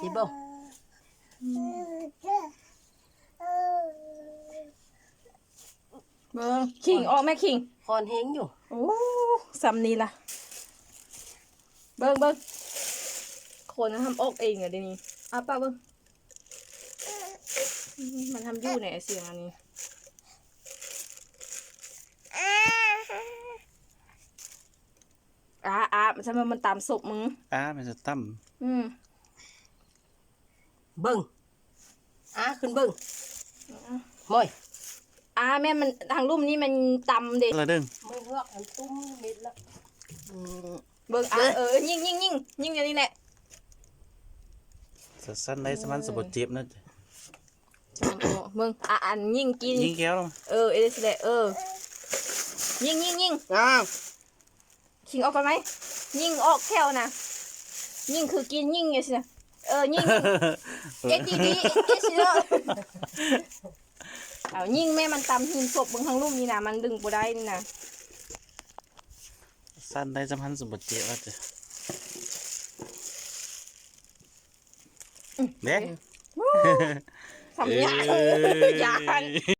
สิบ่เบิ่งขิงออกแม่ขิง คอนเฮงอยู่ โอ้สำนี้ล่ะ เบิ่งเบิ่งคนทำอกเองเหรอเดี๋ยวนี้เอาป้าเบิ่งอืมมันทำอยู่ในเสียงอันนี้อ่าอ่ามันจะมามันตามศพมึง อ้ามันจะตั้มอืม เบิ่งอะขึ้นเบิ่งมอยอ่าแม่มันทางลุ่มนี้มันตำเด็ละเด้งไม่เฮือกหันตุ้มเม็ดละอืมเบิ่งอะเออยิงยิงยิงยิงอย่างนี้แหละสสั้นได้สมันสบเจ็บนะเบิ่งอะอันยิงกินยิงแก้วลงเออเอลิสแหละเออ ยิงยิงยิงอ้าวชิงออกก่อนไหมยิงออกแค่วนะยิงคือกินยิงไงสินะ เออยิงเอ็ดดีดีเอ็ดสิเนอะเอายิงแม่มันตำหินศพเบิ่งทางลุ่มนี่นะมันดึงบ่ได้นี่นะสั้นได้สมันสบเจ็บว่าจะเด็ก ทำยากเออ ยาก